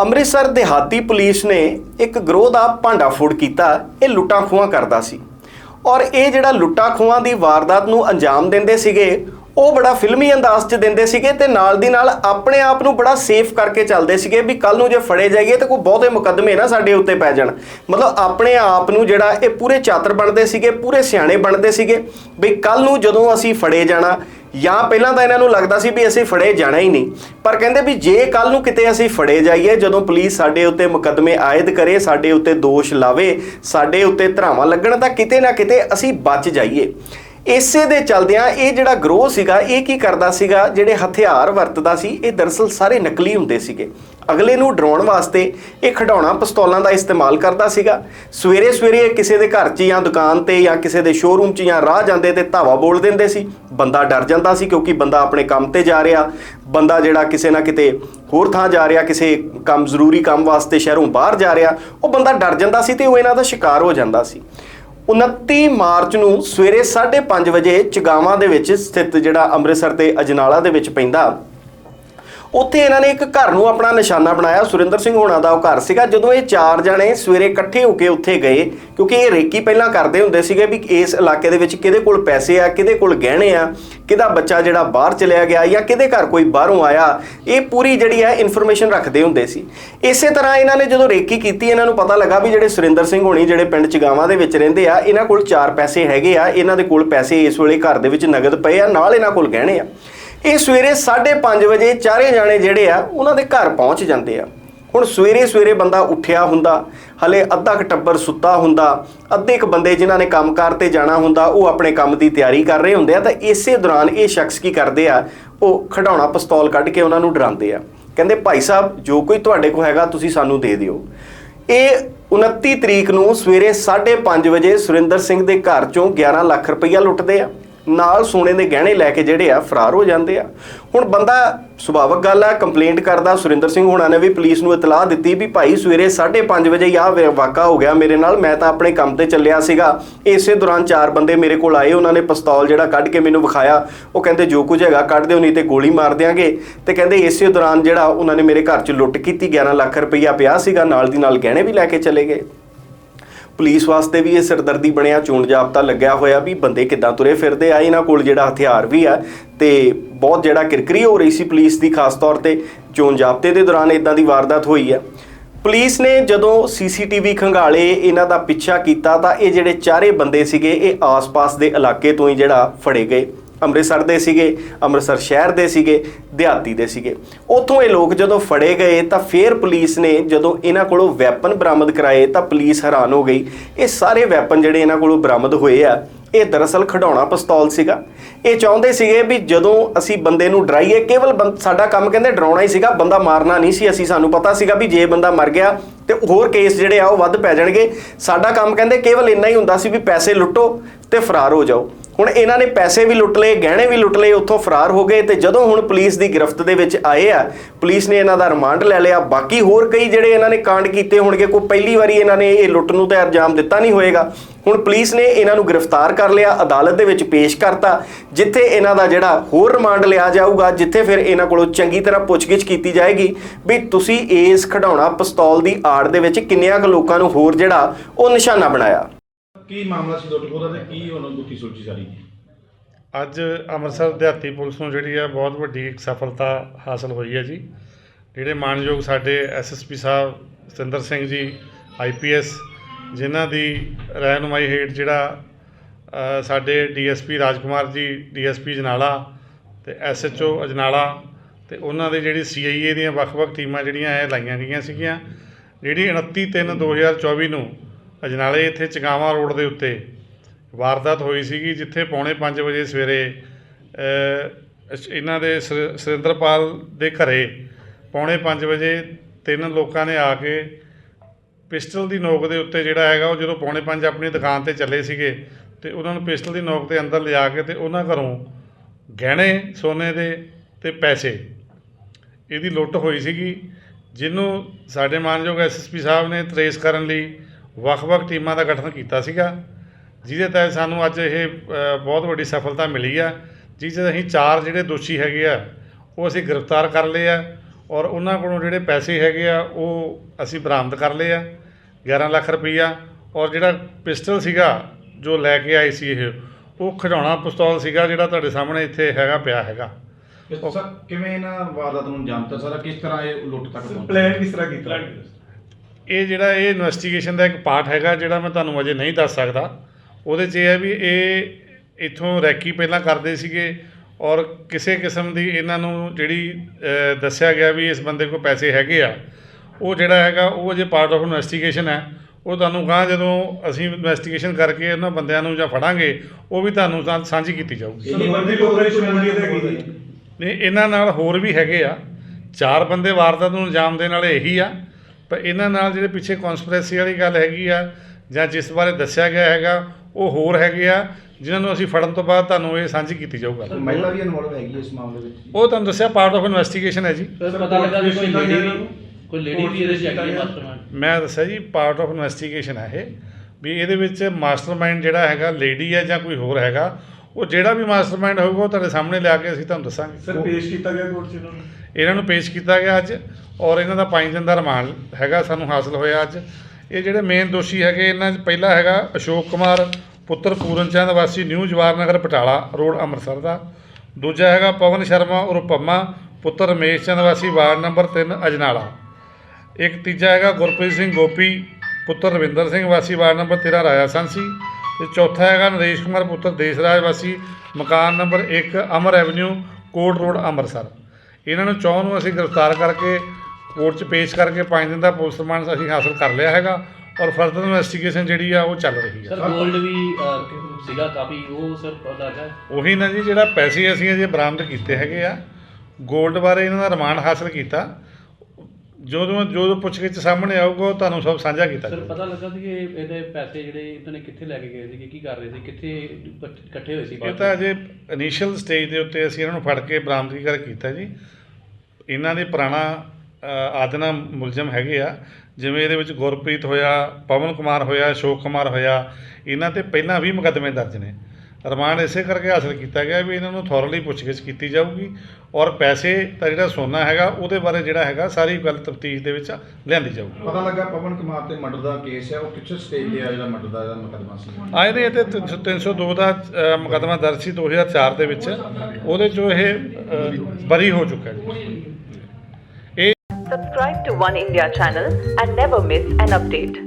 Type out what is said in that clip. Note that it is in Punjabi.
ਅੰਮ੍ਰਿਤਸਰ ਦਿਹਾਤੀ ਪੁਲਿਸ ਨੇ ਇੱਕ ਗਰੋਹ ਦਾ ਭਾਂਡਾ ਫੋੜ ਕੀਤਾ। ਇਹ ਲੁੱਟਾਂ ਖੋਹਾਂ ਕਰਦਾ ਸੀ। ਔਰ ਇਹ ਜਿਹੜਾ ਲੁੱਟਾਂ ਖੋਹਾਂ ਦੀ ਵਾਰਦਾਤ ਨੂੰ ਅੰਜਾਮ ਦਿੰਦੇ ਸੀਗੇ, ਉਹ ਬੜਾ ਫਿਲਮੀ ਅੰਦਾਜ਼ 'ਚ ਦਿੰਦੇ ਸੀਗੇ ਤੇ ਨਾਲ ਦੀ ਨਾਲ ਆਪਣੇ ਆਪ ਨੂੰ ਬੜਾ ਸੇਫ ਕਰਕੇ ਚੱਲਦੇ ਸੀਗੇ ਵੀ ਕੱਲ ਨੂੰ ਜੇ ਫੜੇ ਜਾਈਏ ਤੇ ਕੋਈ ਬਹੁਤੇ ਮੁਕੱਦਮੇ ਨਾ ਸਾਡੇ ਉੱਤੇ ਪੈ ਜਾਣ। ਮਤਲਬ ਆਪਣੇ ਆਪ ਨੂੰ ਜਿਹੜਾ ਇਹ ਪੂਰੇ ਚਾਤਰ ਬਣਦੇ ਸੀਗੇ, ਪੂਰੇ ਸਿਆਣੇ ਬਣਦੇ ਸੀਗੇ ਵੀ ਕੱਲ ਨੂੰ ਜਦੋਂ ਅਸੀਂ ਫੜੇ ਜਾਣਾ ਜਾਂ ਪਹਿਲਾਂ ਤਾਂ ਇਹਨਾਂ ਨੂੰ ਲੱਗਦਾ ਸੀ ਵੀ ਅਸੀਂ ਫੜੇ ਜਾਣਾ ਹੀ ਨਹੀਂ। ਪਰ ਕਹਿੰਦੇ ਵੀ ਜੇ ਕੱਲ ਨੂੰ ਕਿਤੇ ਅਸੀਂ ਫੜੇ ਜਾਈਏ, ਜਦੋਂ ਪੁਲਿਸ ਸਾਡੇ ਉੱਤੇ ਮੁਕੱਦਮੇ ਆਇਦ ਕਰੇ, ਸਾਡੇ ਉੱਤੇ ਦੋਸ਼ ਲਾਵੇ, ਸਾਡੇ ਉੱਤੇ ਧਰਾਵਾਂ ਲੱਗਣ, ਤਾਂ ਕਿਤੇ ਨਾ ਕਿਤੇ ਅਸੀਂ ਬਚ ਜਾਈਏ। ਇਸੇ ਦੇ ਚਲਦਿਆਂ ਇਹ ਜਿਹੜਾ ਗਰੋਹ ਸੀਗਾ, ਇਹ ਕੀ ਕਰਦਾ ਸੀਗਾ? ਜਿਹੜੇ ਹਥਿਆਰ ਵਰਤਦਾ ਸੀ, ਇਹ ਦਰਅਸਲ ਸਾਰੇ ਨਕਲੀ ਹੁੰਦੇ ਸੀਗੇ। ਅਗਲੇ ਨੂੰ ਡਰਾਉਣ ਵਾਸਤੇ ਇਹ ਖਡਾਉਣਾ ਪਿਸਤੌਲਾਂ ਦਾ ਇਸਤੇਮਾਲ ਕਰਦਾ ਸੀਗਾ। ਸਵੇਰੇ ਸਵੇਰੇ ਕਿਸੇ ਦੇ ਘਰ 'ਚ ਜਾਂ ਦੁਕਾਨ ਤੇ ਜਾਂ ਕਿਸੇ ਦੇ ਸ਼ੋਰੂਮ 'ਚ ਜਾਂ ਰਾਹ ਜਾਂਦੇ ਤੇ ਧਾਵਾ ਬੋਲ ਦਿੰਦੇ ਸੀ। ਬੰਦਾ ਡਰ ਜਾਂਦਾ ਸੀ ਕਿਉਂਕਿ ਬੰਦਾ ਆਪਣੇ ਕੰਮ ਤੇ ਜਾ ਰਿਹਾ। ਬੰਦਾ ਜਿਹੜਾ ਕਿਸੇ ਨਾ ਕਿਤੇ ਹੋਰ ਥਾਂ ਜਾ ਰਿਹਾ, ਕਿਸੇ ਕੰਮ ਜ਼ਰੂਰੀ ਕੰਮ ਵਾਸਤੇ ਸ਼ਹਿਰੋਂ ਬਾਹਰ ਜਾ ਰਿਹਾ, ਉਹ ਬੰਦਾ ਡਰ ਜਾਂਦਾ ਸੀ ਤੇ ਉਹ ਇਹਨਾਂ ਦਾ ਸ਼ਿਕਾਰ ਹੋ ਜਾਂਦਾ ਸੀ। 29 ਮਾਰਚ ਨੂੰ ਸਵੇਰੇ 5:30 ਵਜੇ ਚਗਾਵਾਂ ਦੇ ਵਿੱਚ ਸਥਿਤ ਜਿਹੜਾ ਅੰਮ੍ਰਿਤਸਰ ਤੇ ਅਜਨਾਲਾ ਦੇ ਵਿੱਚ ਪੈਂਦਾ। ਉੱਥੇ ਇਹਨਾਂ ਨੇ ਇੱਕ ਘਰ ਨੂੰ ਆਪਣਾ ਨਿਸ਼ਾਨਾ ਬਣਾਇਆ। ਸੁਰਿੰਦਰ ਸਿੰਘ ਹੋਣਾ ਦਾ ਉਹ ਘਰ ਸੀਗਾ। ਜਦੋਂ ਇਹ ਚਾਰ ਜਣੇ ਸਵੇਰੇ ਇਕੱਠੇ ਹੋ ਕੇ ਉੱਥੇ ਗਏ, ਕਿਉਂਕਿ ਇਹ ਰੇਕੀ ਪਹਿਲਾਂ ਕਰਦੇ ਹੁੰਦੇ ਸੀਗੇ ਵੀ ਇਸ ਇਲਾਕੇ ਦੇ ਵਿੱਚ ਕਿਹਦੇ ਕੋਲ ਪੈਸੇ ਆ, ਕਿਹਦੇ ਕੋਲ ਗਹਿਣੇ ਆ, ਕਿਹਦਾ ਬੱਚਾ ਜਿਹੜਾ ਬਾਹਰ ਚਲਿਆ ਗਿਆ ਜਾਂ ਕਿਹਦੇ ਘਰ ਕੋਈ ਬਾਹਰੋਂ ਆਇਆ, ਇਹ ਪੂਰੀ ਜਿਹੜੀ ਹੈ ਇਨਫੋਰਮੇਸ਼ਨ ਰੱਖਦੇ ਹੁੰਦੇ ਸੀ। ਇਸੇ ਤਰ੍ਹਾਂ ਇਹਨਾਂ ਨੇ ਜਦੋਂ ਰੇਕੀ ਕੀਤੀ, ਇਹਨਾਂ ਨੂੰ ਪਤਾ ਲੱਗਾ ਵੀ ਜਿਹੜੇ ਸੁਰਿੰਦਰ ਸਿੰਘ ਹੋਣੀ ਜਿਹੜੇ ਪਿੰਡ ਚਗਾਵਾਂ ਦੇ ਵਿੱਚ ਰਹਿੰਦੇ ਆ, ਇਹਨਾਂ ਕੋਲ ਚਾਰ ਪੈਸੇ ਹੈਗੇ ਆ, ਇਹਨਾਂ ਦੇ ਕੋਲ ਪੈਸੇ ਇਸ ਵੇਲੇ ਘਰ ਦੇ ਵਿੱਚ ਨਗਦ ਪਏ ਆ, ਨਾਲ ਇਹਨਾਂ ਕੋਲ ਗਹਿਣੇ ਆ। ਇਹ ਸਵੇਰੇ 5:30 ਵਜੇ ਚਾਰੇ ਜਾਣੇ ਜਿਹੜੇ ਆ, ਉਹਨਾਂ ਦੇ ਘਰ ਪਹੁੰਚ ਜਾਂਦੇ ਆ। ਹੁਣ ਸਵੇਰੇ ਸਵੇਰੇ ਬੰਦਾ ਉੱਠਿਆ ਹੁੰਦਾ, ਹਲੇ ਅੱਧਾ ਕੁ ਟੱਬਰ ਸੁੱਤਾ ਹੁੰਦਾ, ਅੱਧੇ ਕੁ ਬੰਦੇ ਜਿਨ੍ਹਾਂ ਨੇ ਕੰਮਕਾਰ ਤੇ ਜਾਣਾ ਹੁੰਦਾ, ਉਹ ਆਪਣੇ ਕੰਮ ਦੀ ਤਿਆਰੀ ਕਰ ਰਹੇ ਹੁੰਦੇ ਆ, ਤਾਂ ਇਸੇ ਦੌਰਾਨ ਇਹ ਸ਼ਖਸ ਕੀ ਕਰਦੇ ਆ, ਉਹ ਖਡਾਉਣਾ ਪਿਸਤੌਲ ਕੱਢ ਕੇ ਉਹਨਾਂ ਨੂੰ ਡਰਾਉਂਦੇ ਆ। ਕਹਿੰਦੇ, ਭਾਈ ਸਾਹਿਬ, ਜੋ ਕੋਈ ਤੁਹਾਡੇ ਕੋਲ ਹੈਗਾ, ਤੁਸੀਂ ਸਾਨੂੰ ਦੇ ਦਿਓ। ਇਹ 29 ਤਰੀਕ ਨੂੰ ਸਵੇਰੇ 5:30 ਵਜੇ ਸੁਰਿੰਦਰ ਸਿੰਘ ਦੇ ਘਰ ਚੋਂ 11 ਲੱਖ ਰੁਪਈਆ ਲੁੱਟਦੇ ਆ। ਨਾਲ ਸੋਨੇ ਦੇ ਗਹਿਣੇ ਲੈ ਕੇ ਜਿਹੜੇ ਆ ਫਰਾਰ ਹੋ ਜਾਂਦੇ ਆ। ਹੁਣ ਬੰਦਾ ਸੁਭਾਵਕ ਗੱਲ ਆ ਕੰਪਲੇਂਟ ਕਰਦਾ, ਸੁਰਿੰਦਰ ਸਿੰਘ ਹੋਣਾ ਨੇ ਵੀ ਪੁਲਿਸ ਨੂੰ ਇਤਲਾਹ ਦਿੱਤੀ ਵੀ ਭਾਈ ਸਵੇਰੇ 5:30 ਵਜੇ ਆਹ ਵਾਕਾ ਹੋ ਗਿਆ ਮੇਰੇ ਨਾਲ, ਮੈਂ ਤਾਂ ਆਪਣੇ ਕੰਮ ਤੇ ਚੱਲਿਆ ਸੀਗਾ। ਇਸੇ ਦੌਰਾਨ ਚਾਰ ਬੰਦੇ ਮੇਰੇ ਕੋਲ ਆਏ, ਉਹਨਾਂ ਨੇ ਪਿਸਤੌਲ ਜਿਹੜਾ ਕੱਢ ਕੇ ਮੈਨੂੰ ਵਿਖਾਇਆ। ਉਹ ਕਹਿੰਦੇ, ਜੋ ਕੁਝ ਹੈਗਾ, ਕੱਢ ਦਿਓ, ਨਹੀਂ ਤੇ ਗੋਲੀ ਮਾਰ ਦਿਆਂਗੇ। ਤੇ ਕਹਿੰਦੇ, ਇਸੇ ਦੌਰਾਨ ਜਿਹੜਾ ਉਹਨਾਂ ਨੇ ਮੇਰੇ ਘਰ 'ਚ ਲੁੱਟ ਕੀਤੀ 11 ਲੱਖ ਰੁਪਈਆ ਪਿਆ ਸੀਗਾ, ਨਾਲ ਦੀ ਨਾਲ ਗਹਿਣੇ ਵੀ ਲੈ ਕੇ ਚਲੇ ਗਏ। ਪੁਲਿਸ ਵਾਸਤੇ ਵੀ ਇਹ ਸਿਰਦਰਦੀ ਬਣਿਆ, ਚੋਣ ਜਾਬਤਾ ਲੱਗਿਆ ਹੋਇਆ ਵੀ ਬੰਦੇ ਕਿੱਦਾਂ ਤੁਰੇ ਫਿਰਦੇ ਆ, ਇਹਨਾਂ ਕੋਲ ਜਿਹੜਾ ਹਥਿਆਰ ਵੀ ਆ ਤੇ ਬਹੁਤ ਜਿਹੜਾ ਕਿਰਕਰੀ ਹੋ ਰਹੀ ਸੀ ਪੁਲਿਸ ਦੀ, ਖਾਸ ਤੌਰ ਤੇ ਚੋਣ ਜਾਬਤੇ ਦੇ ਦੌਰਾਨ ਇਦਾਂ ਦੀ ਵਾਰਦਾਤ ਹੋਈ ਆ। ਪੁਲਿਸ ਨੇ ਜਦੋਂ ਸੀਸੀਟੀਵੀ ਖੰਗਾਲੇ ਇਹਨਾਂ ਦਾ ਪਿੱਛਾ ਕੀਤਾ ਤਾਂ ਇਹ ਜਿਹੜੇ ਚਾਰੇ ਬੰਦੇ ਸੀਗੇ, ਇਹ ਆਸ-ਪਾਸ ਦੇ ਇਲਾਕੇ ਤੋਂ ਹੀ ਜਿਹੜਾ ਫੜੇ ਗਏ। ਅੰਮ੍ਰਿਤਸਰ ਦੇ ਸੀਗੇ, ਅੰਮ੍ਰਿਤਸਰ ਸ਼ਹਿਰ ਦੇ ਸੀਗੇ, ਦਿਹਾਤੀ ਦੇ ਸੀਗੇ। ਉੱਥੋਂ ਇਹ ਲੋਕ ਜਦੋਂ ਫੜੇ ਗਏ ਤਾਂ ਫੇਰ ਪੁਲਿਸ ਨੇ ਜਦੋਂ ਇਹਨਾਂ ਕੋਲੋਂ ਵੈਪਨ ਬਰਾਮਦ ਕਰਾਏ ਤਾਂ ਪੁਲਿਸ ਹੈਰਾਨ ਹੋ ਗਈ। ਇਹ ਸਾਰੇ ਵੈਪਨ ਜਿਹੜੇ ਇਹਨਾਂ ਕੋਲੋਂ ਬਰਾਮਦ ਹੋਏ ਆ, ਇਹ ਦਰਅਸਲ ਖਡਾਉਣਾ ਪਿਸਤੌਲ ਸੀਗਾ। ਇਹ ਚਾਹੁੰਦੇ ਸੀਗੇ ਵੀ ਜਦੋਂ ਅਸੀਂ ਬੰਦੇ ਨੂੰ ਡਰਾਈਏ, ਕੇਵਲ ਬੰ- ਸਾਡਾ ਕੰਮ ਕਹਿੰਦੇ ਡਰਾਉਣਾ ਹੀ ਸੀਗਾ, ਬੰਦਾ ਮਾਰਨਾ ਨਹੀਂ ਸੀ, ਅਸੀਂ ਸਾਨੂੰ ਪਤਾ ਸੀਗਾ ਵੀ ਜੇ ਬੰਦਾ ਮਰ ਗਿਆ ਤੇ ਹੋਰ ਕੇਸ ਜਿਹੜੇ ਆ ਉਹ ਵੱਧ ਪੈ ਜਾਣਗੇ। ਸਾਡਾ ਕੰਮ ਕਹਿੰਦੇ ਕੇਵਲ ਇੰਨਾ ਹੀ ਹੁੰਦਾ ਸੀ ਵੀ ਪੈਸੇ ਲੁੱਟੋ ਤੇ ਫਰਾਰ ਹੋ ਜਾਓ। ਹੁਣ ਇਹਨਾਂ ਨੇ ਪੈਸੇ ਵੀ ਲੁੱਟ ਲਏ, ਗਹਿਣੇ ਵੀ ਲੁੱਟ ਲਏ, ਉੱਥੋਂ ਫਰਾਰ ਹੋ ਗਏ ਤੇ ਜਦੋਂ ਹੁਣ ਪੁਲਿਸ ਦੀ ਗ੍ਰਿਫਤ ਦੇ ਵਿੱਚ ਆਏ ਆ, ਪੁਲਿਸ ਨੇ ਇਹਨਾਂ ਦਾ ਰਿਮਾਂਡ ਲੈ ਲਿਆ। ਬਾਕੀ ਹੋਰ ਕਈ ਜਿਹੜੇ ਇਹਨਾਂ ਨੇ ਕਾਂਡ ਕੀਤੇ ਹੋਣਗੇ, ਕੋਈ ਪਹਿਲੀ ਵਾਰੀ ਇਹਨਾਂ ਨੇ ਇਹ ਲੁੱਟ ਨੂੰ ਤਾਂ ਅੰਜਾਮ ਦਿੱਤਾ ਨਹੀਂ ਹੋਏਗਾ। ਹੁਣ ਪੁਲਿਸ ਨੇ ਇਹਨਾਂ ਨੂੰ ਗ੍ਰਿਫਤਾਰ ਕਰ ਲਿਆ, ਅਦਾਲਤ ਦੇ ਵਿੱਚ ਪੇਸ਼ ਕਰਤਾ, ਜਿੱਥੇ ਇਹਨਾਂ ਦਾ ਜਿਹੜਾ ਹੋਰ ਰਿਮਾਂਡ ਲਿਆ ਜਾਊਗਾ, ਜਿੱਥੇ ਫਿਰ ਇਹਨਾਂ ਕੋਲੋਂ ਚੰਗੀ ਤਰ੍ਹਾਂ ਪੁੱਛਗਿੱਛ ਕੀਤੀ ਜਾਏਗੀ ਵੀ ਤੁਸੀਂ ਇਸ ਖਡਾਉਣਾ ਪਿਸਤੌਲ ਦੀ ਆੜ ਦੇ ਵਿੱਚ ਕਿੰਨਿਆਂ ਕੁ ਲੋਕਾਂ ਨੂੰ ਹੋਰ ਜਿਹੜਾ ਉਹ ਨਿਸ਼ਾਨਾ ਬਣਾਇਆ। ਕੀ ਮਾਮਲਾ ਸੀ ਲੁੱਟ ਖੋਹ ਤੇ ਕੀ ਉਹਨਾਂ ਨੂੰ ਦੁੱਖੀ ਸੁਲਝੀ ਸਾਰੀ? ਅੱਜ ਅੰਮ੍ਰਿਤਸਰ ਦਿਹਾਤੀ ਪੁਲਿਸ ਨੂੰ ਜਿਹੜੀ ਆ ਬਹੁਤ ਵੱਡੀ ਇੱਕ ਸਫਲਤਾ ਹਾਸਲ ਹੋਈ ਹੈ ਜੀ। ਜਿਹੜੇ ਮਾਨਯੋਗ ਸਾਡੇ ਐਸਐਸਪੀ ਸਾਹਿਬ ਸਤਿੰਦਰ ਸਿੰਘ ਜੀ ਆਈਪੀਐਸ ਜਿਨ੍ਹਾਂ ਦੀ ਰਹਿਨੁਮਾਈ ਹੇਠ ਜਿਹੜਾ ਅ, ਸਾਡੇ ਡੀਐਸਪੀ ਰਾਜਕੁਮਾਰ ਜੀ ਡੀਐਸਪੀ ਜਨਾਲਾ ਤੇ ਐਸਐਚਓ ਅਜਨਾਲਾ ਤੇ ਉਹਨਾਂ ਦੇ ਜਿਹੜੀ ਸੀਆਈਏ ਦੀਆਂ ਵੱਖ-ਵੱਖ ਟੀਮਾਂ ਜਿਹੜੀਆਂ ਇਹ ਲਾਈਆਂ ਗਈਆਂ ਸੀਗੀਆਂ। ਜਿਹੜੀ 29/3/2024 ਨੂੰ ਅਜਨਾਲੇ ਇੱਥੇ ਚਗਾਵਾਂ ਰੋਡ ਦੇ ਉੱਤੇ ਵਾਰਦਾਤ ਹੋਈ ਸੀਗੀ, ਜਿੱਥੇ ਪੌਣੇ 5 ਵਜੇ ਸਵੇਰੇ ਇਹਨਾਂ ਦੇ ਸੁਰ- ਸੁਰਿੰਦਰਪਾਲ ਦੇ ਘਰੇ ਪੌਣੇ 5 ਵਜੇ ਤਿੰਨ ਲੋਕਾਂ ਨੇ ਆ ਕੇ ਪਿਸਟਲ ਦੀ ਨੋਕ ਦੇ ਉੱਤੇ ਜਿਹੜਾ ਹੈਗਾ, ਉਹ ਜਦੋਂ ਪੌਣੇ 5 ਆਪਣੀ ਦੁਕਾਨ ਤੇ ਚੱਲੇ ਸੀਗੇ, ਤੇ ਉਹਨਾਂ ਨੂੰ ਪਿਸਟਲ ਦੀ ਨੋਕ ਤੇ ਅੰਦਰ ਲਿਜਾ ਕੇ ਤੇ ਉਹਨਾਂ ਘਰੋਂ ਗਹਿਣੇ, ਸੋਨੇ ਦੇ ਤੇ ਪੈਸੇ ਇਹਦੀ ਲੁੱਟ ਹੋਈ ਸੀਗੀ, ਜਿਹਨੂੰ ਸਾਡੇ ਮਾਨਯੋਗ ਐਸਐਸਪੀ ਸਾਹਿਬ ਨੇ ਟਰੇਸ ਕਰਨ ਲਈ ਵੱਖ-ਵੱਖ ਟੀਮਾਂ ਦਾ ਗਠਨ ਕੀਤਾ ਸੀਗਾ ਜਿਹਦੇ ਤਹਿਤ ਸਾਨੂੰ ਅੱਜ ਇਹ ਬਹੁਤ ਵੱਡੀ ਸਫਲਤਾ ਮਿਲੀ ਆ ਜਿਸ ਅਸੀਂ ਚਾਰ ਜਿਹੜੇ ਦੋਸ਼ੀ ਹੈਗੇ ਆ ਉਹ ਅਸੀਂ ਗ੍ਰਿਫਤਾਰ ਕਰ ਲਏ ਆ ਔਰ ਉਹਨਾਂ ਕੋਲੋਂ ਜਿਹੜੇ ਪੈਸੇ ਹੈਗੇ ਆ ਉਹ ਅਸੀਂ ਬਰਾਮਦ ਕਰ ਲਏ ਆ 11 ਲੱਖ ਰੁਪਈਆ ਔਰ ਜਿਹੜਾ ਪਿਸਟਲ ਸੀਗਾ ਜੋ ਲੈ ਕੇ ਆਏ ਸੀ ਇਹ ਉਹ ਖਿਡੌਣਾ ਪਿਸਤੌਲ ਸੀਗਾ ਜਿਹੜਾ ਤੁਹਾਡੇ ਸਾਹਮਣੇ ਇੱਥੇ ਹੈਗਾ ਪਿਆ ਹੈਗਾ। ਸਰ ਕਿਵੇਂ ਇਹਨਾਂ ਵਾਰਦਾਤ ਨੂੰ ਦਿੱਤਾ? ਸਾਰਾ ਕਿਸ ਤਰ੍ਹਾਂ ਇਹ ਲੁੱਟ ਤੱਕ ਪਹੁੰਚੇ ਪਲਾਨ ਕਿਸ ਤਰ੍ਹਾਂ? ਕੀਤਾ ਇਹ ਜਿਹੜਾ ਇਹ ਇਨਵੈਸਟੀਗੇਸ਼ਨ ਦਾ ਇੱਕ ਪਾਰਟ ਹੈਗਾ ਜਿਹੜਾ ਮੈਂ ਤੁਹਾਨੂੰ ਅਜੇ ਨਹੀਂ ਦੱਸ ਸਕਦਾ। ਉਹਦੇ 'ਚ ਇਹ ਹੈ ਵੀ ਇਹ ਇੱਥੋਂ ਰੈਕੀ ਪਹਿਲਾਂ ਕਰਦੇ ਸੀਗੇ ਔਰ ਕਿਸੇ ਕਿਸਮ ਦੀ ਇਹਨਾਂ ਨੂੰ ਜਿਹੜੀ ਦੱਸਿਆ ਗਿਆ ਵੀ ਇਸ ਬੰਦੇ ਕੋਲ ਪੈਸੇ ਹੈਗੇ ਆ। ਉਹ ਜਿਹੜਾ ਹੈਗਾ ਉਹ ਅਜੇ ਪਾਰਟ ਆਫ ਇਨਵੈਸਟੀਗੇਸ਼ਨ ਹੈ। ਉਹ ਤੁਹਾਨੂੰ ਗਾਂ ਜਦੋਂ ਅਸੀਂ ਇਨਵੈਸਟੀਗੇਸ਼ਨ ਕਰਕੇ ਉਹਨਾਂ ਬੰਦਿਆਂ ਨੂੰ ਜਾਂ ਫੜਾਂਗੇ ਉਹ ਵੀ ਤੁਹਾਨੂੰ ਸਾਂਝੀ ਕੀਤੀ ਜਾਊਗੀ। ਨਹੀਂ ਇਹਨਾਂ ਨਾਲ ਹੋਰ ਵੀ ਹੈਗੇ ਆ। ਚਾਰ ਬੰਦੇ ਵਾਰਦਾਤ ਨੂੰ ਅੰਜਾਮ ਦੇਣ ਵਾਲੇ ਇਹੀ ਆ। ਪਰ ਇਹਨਾਂ ਨਾਲ ਜਿਹੜੇ ਪਿੱਛੇ ਕਨਸਪੀਰੇਸੀ ਵਾਲੀ ਗੱਲ ਹੈਗੀ ਆ ਜਾਂ ਜਿਸ ਬਾਰੇ ਦੱਸਿਆ ਗਿਆ ਹੈਗਾ ਉਹ ਹੋਰ ਹੈਗੇ ਆ ਜਿਨ੍ਹਾਂ ਨੂੰ ਅਸੀਂ ਫੜਨ ਤੋਂ ਬਾਅਦ ਤੁਹਾਨੂੰ ਇਹ ਸਾਂਝੀ ਕੀਤੀ ਜਾਊਗਾ। ਮਹਿਲਾ ਵੀ ਇਨਵੋਲਵ ਹੈਗੀ ਇਸ ਮਾਮਲੇ ਵਿੱਚ ਉਹ ਤੁਹਾਨੂੰ ਦੱਸਿਆ ਪਾਰਟ ਆਫ ਇਨਵੈਸਟੀਗੇਸ਼ਨ ਹੈ ਜੀ। ਪਤਾ ਲੱਗਾ ਵੀ ਕੋਈ ਲੇਡੀ ਨੂੰ? ਕੋਈ ਲੇਡੀ ਵੀ ਇਹਦੇ ਚ ਹੈਗੀ ਮਾਸਟਰਮਾਈਂਡ ਮੈਂ ਦੱਸਿਆ ਜੀ ਪਾਰਟ ਆਫ ਇਨਵੈਸਟੀਗੇਸ਼ਨ ਹੈ ਇਹ ਵੀ ਇਹਦੇ ਵਿੱਚ ਮਾਸਟਰਮਾਈਂਡ ਜਿਹੜਾ ਹੈਗਾ ਲੇਡੀ ਹੈ ਜਾਂ ਕੋਈ ਹੋਰ ਹੈਗਾ ਉਹ ਜਿਹੜਾ ਵੀ ਮਾਸਟਰਮਾਈਂਡ ਹੋਊਗਾ ਉਹ ਤੁਹਾਡੇ ਸਾਹਮਣੇ ਲਿਆ ਕੇ ਅਸੀਂ ਤੁਹਾਨੂੰ ਦੱਸਾਂਗੇ। ਸਰ ਪੇਸ਼ ਕੀਤਾ ਗਿਆ ਕੋਰਟ 'ਚ ਇਹਨਾਂ ਨੂੰ? ਇਹਨਾਂ ਨੂੰ ਪੇਸ਼ ਕੀਤਾ ਗਿਆ ਅੱਜ ਔਰ ਇਹਨਾਂ ਦਾ 5 ਦਿਨ ਦਾ ਰਿਮਾਂਡ ਹੈਗਾ ਸਾਨੂੰ ਹਾਸਲ ਹੋਇਆ ਅੱਜ। ਇਹ ਜਿਹੜੇ ਮੇਨ ਦੋਸ਼ੀ ਹੈਗੇ ਇਹਨਾਂ 'ਚ ਪਹਿਲਾ ਹੈਗਾ ਅਸ਼ੋਕ ਕੁਮਾਰ ਪੁੱਤਰ ਪੂਰਨ ਚੰਦ ਵਾਸੀ ਨਿਊ ਜਵਾਹਰ ਨਗਰ ਪਟਾਲਾ ਰੋਡ ਅੰਮ੍ਰਿਤਸਰ ਦਾ। ਦੂਜਾ ਹੈਗਾ ਪਵਨ ਸ਼ਰਮਾ ਉਰਫ ਪੰਮਾ ਪੁੱਤਰ ਰਮੇਸ਼ ਚੰਦ ਵਾਸੀ ਵਾਰਡ ਨੰਬਰ 3 ਅਜਨਾਲਾ। ਇੱਕ ਤੀਜਾ ਹੈਗਾ ਗੁਰਪ੍ਰੀਤ ਸਿੰਘ ਗੋਪੀ ਪੁੱਤਰ ਰਵਿੰਦਰ ਸਿੰਘ ਵਾਸੀ ਵਾਰਡ ਨੰਬਰ 13 ਰਾਜਾ ਸੰਸੀ। ਤੇ ਚੌਥਾ ਹੈਗਾ ਨਰੇਸ਼ ਕੁਮਾਰ ਪੁੱਤਰ ਦੇਸਰਾਜ ਵਾਸੀ ਮਕਾਨ number 1 Amar avenue Kot road Amritsar. ਇਹਨਾਂ ਨੂੰ ਚੌਂ ਨੂੰ ਅਸੀਂ ਗ੍ਰਿਫਤਾਰ ਕਰਕੇ ਕੋਰਟ 'ਚ ਪੇਸ਼ ਕਰਕੇ 5 ਦਿਨ ਦਾ ਪੁਲਿਸ ਰਿਮਾਂਡ ਅਸੀਂ ਹਾਸਲ ਕਰ ਲਿਆ ਹੈਗਾ ਔਰ ਫਰਦਰ ਇਨਵੈਸਟੀਗੇਸ਼ਨ ਜਿਹੜੀ ਆ ਉਹ ਚੱਲ ਰਹੀ ਆ। ਸਰ 골ਡ ਵੀ ਸੀਗਾ ਕਾਫੀ ਉਹ ਸਰ ਪਤਾ ਲੱਗਾ ਉਹੀ ਨਾ ਜੀ ਜਿਹੜਾ ਪੈਸੇ ਅਸੀਂ ਅਜੇ ਬਰਾਮਦ ਕੀਤੇ ਹੈਗੇ ਆ 골ਡ ਬਾਰੇ ਇਹਨਾਂ ਦਾ ਰਿਮਾਂਡ ਹਾਸਲ ਕੀਤਾ। ਜਦੋਂ ਜਦੋਂ ਪੁੱਛਗਿੱਛ ਸਾਹਮਣੇ ਆਊਗਾ ਉਹ ਤੁਹਾਨੂੰ ਸਭ ਸਾਂਝਾ ਕੀਤਾ ਸਰ ਜਾਊਗਾ। ਪਤਾ ਲੱਗਾ ਸੀ ਕਿ ਇਹਦੇ ਪੈਸੇ ਜਿਹੜੇ ਇਹਨਾਂ ਨੇ ਕਿੱਥੇ ਲੈ ਕੇ ਗਏ ਸੀ ਕੀ ਕਰ ਰਹੇ ਸੀ ਕਿੱਥੇ ਇਕੱਠ- ਇਕੱਠੇ ਹੋਏ ਸੀ ਇਹ ਬਾਅਦ ਤਾਂ? ਅਜੇ ਇਨੀਸ਼ੀਅਲ ਸਟੇਜ ਦੇ ਉੱਤੇ ਅਸੀਂ ਇਹਨਾਂ ਨੂੰ ਫੜ ਕੇ ਬਰਾਮਦਗੀ ਕਰ ਕੀਤਾ ਜੀ। ਇਹਨਾਂ ਦੇ ਪੁਰਾਣਾ ਆਦਨਾ ਮੁਲਜ਼ਮ ਹੈਗੇ ਆ ਜਿਵੇਂ ਇਹਦੇ ਵਿੱਚ ਗੁਰਪ੍ਰੀਤ ਹੋਇਆ ਪਵਨ ਕੁਮਾਰ ਹੋਇਆ ਅਸ਼ੋਕ ਕੁਮਾਰ ਹੋਇਆ ਇਹਨਾਂ ਤੇ ਪਹਿਲਾਂ ਵੀ ਮੁਕੱਦਮੇ ਦਰਜ ਨੇ। ਰਿਮਾਂਡ ਇਸੇ ਕਰਕੇ ਹਾਸਲ ਕੀਤਾ ਗਿਆ ਵੀ ਇਹਨਾਂ ਨੂੰ ਥੋਰਲੀ ਪੁੱਛਗਿੱਛ ਕੀਤੀ ਜਾਊਗੀ ਔਰ ਪੈਸੇ ਤਾਂ ਜਿਹੜਾ ਸੋਨਾ ਹੈਗਾ ਉਹਦੇ ਬਾਰੇ ਜਿਹੜਾ ਹੈਗਾ ਸਾਰੀ ਗੱਲ ਤਫਤੀਸ਼ ਦੇ ਵਿੱਚ ਲਿਆਂਦੀ ਜਾਊਗੀ। ਪਤਾ ਲੱਗਾ ਪਵਨ ਕੁਮਾਰ ਤੇ ਮਰਡਰ ਦਾ ਕੇਸ ਹੈ ਉਹ ਕਿੱਥੇ ਸਟੇਜ ਤੇ ਆ ਜਿਹੜਾ ਮਰਡਰ ਦਾ ਮੁਕੱਦਮਾ ਸੀ? ਆਏ ਨੇ ਤੇ 302 ਦਾ ਮੁਕੱਦਮਾ ਦਰਜ ਸੀ 2004 ਦੇ ਵਿੱਚ। ਉਹਦੇ ਚੋਂ ਇਹ ਬਰੀ ਹੋ ਚੁੱਕਾ ਜੀ Subscribe to One India channel and never miss an update.